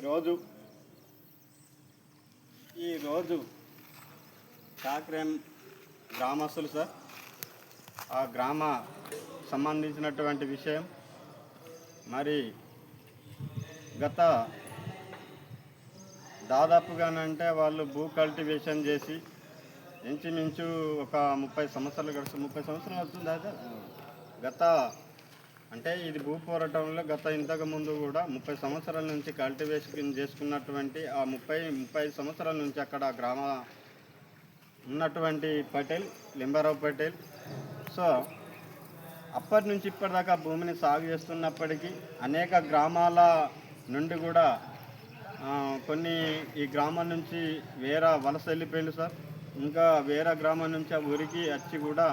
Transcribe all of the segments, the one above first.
ఈరోజు ఈరోజు కాక్రేం గ్రామస్తులు సార్ ఆ గ్రామ సంబంధించినటువంటి విషయం. మరి గత దాదాపుగానంటే వాళ్ళు భూ కల్టివేషన్ చేసి ఇంచుమించు ఒక ముప్పై సంవత్సరాలు గడుస్తు ముప్పై సంవత్సరాలు అవుతుంది అదే గత అంటే ఇది భూ పోరాటంలో గత ఇంతకు ముందు కూడా ముప్పై సంవత్సరాల నుంచి కల్టివేషన్ చేసుకున్నటువంటి ఆ ముప్పై ముప్పై సంవత్సరాల నుంచి అక్కడ గ్రామ ఉన్నటువంటి పటేల్ లింబారావు పటేల్. సో అప్పటి నుంచి ఇప్పటిదాకా భూమిని సాగు చేస్తున్నప్పటికీ అనేక గ్రామాల నుండి కూడా కొన్ని ఈ గ్రామం నుంచి వేరే వలస వెళ్ళిపోయింది సార్. ఇంకా వేరే గ్రామం నుంచి ఆ ఊరికి వచ్చి కూడా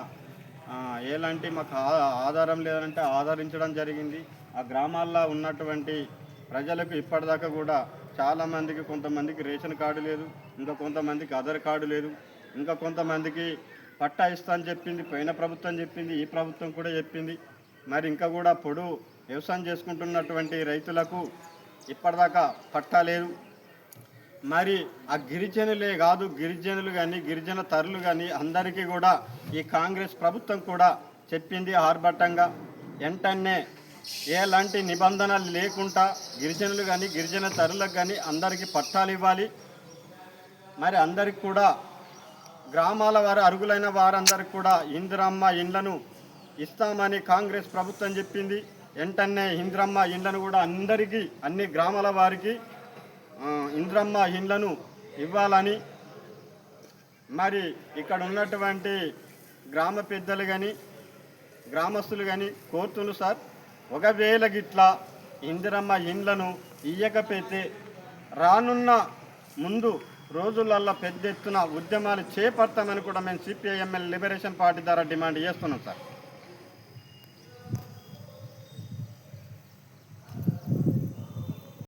ఎలాంటి మాకు ఆ- ఆధారం లేదంటే ఆధారించడం జరిగింది. ఆ గ్రామాల్లో ఉన్నటువంటి ప్రజలకు ఇప్పటిదాకా కూడా చాలామందికి కొంతమందికి రేషన్ కార్డు లేదు ఇంకా కొంతమందికి ఆధార్ కార్డు లేదు ఇంకా కొంతమందికి పట్టా ఇస్తా అని చెప్పింది పోయిన ప్రభుత్వం చెప్పింది ఈ ప్రభుత్వం కూడా చెప్పింది. మరి ఇంకా కూడా పొడు వ్యవసాయం చేసుకుంటున్నటువంటి రైతులకు ఇప్పటిదాకా పట్టా లేదు. మరి ఆ గిరిజనులే కాదు గిరిజనులు కానీ గిరిజన తరులు కానీ అందరికీ కూడా ఈ కాంగ్రెస్ ప్రభుత్వం కూడా చెప్పింది ఆర్భట్టంగా వెంటనే ఎలాంటి నిబంధనలు లేకుండా గిరిజనులు కానీ గిరిజన తరులకు కానీ అందరికీ పట్టాలు ఇవ్వాలి. మరి అందరికి కూడా గ్రామాల వారు అరుగులైన వారందరికి కూడా ఇందిరమ్మ ఇండ్లను ఇస్తామని కాంగ్రెస్ ప్రభుత్వం చెప్పింది. వెంటనే ఇందిరమ్మ ఇండ్లను కూడా అందరికీ అన్ని గ్రామాల వారికి ఇంద్రమ్మ ఇండ్లను ఇవ్వాలని. మరి ఇక్కడ ఉన్నటువంటి గ్రామ పెద్దలు కానీ గ్రామస్తులు కానీ కోరుతున్నారు సార్. ఒకవేళ గిట్లా ఇందిరమ్మ ఇండ్లను ఇయ్యకపోతే రానున్న ముందు రోజులల్లో పెద్ద ఎత్తున ఉద్యమాలు చేపడతామని కూడా మేము C P I M L liberation party ద్వారా డిమాండ్ చేస్తున్నాం సార్.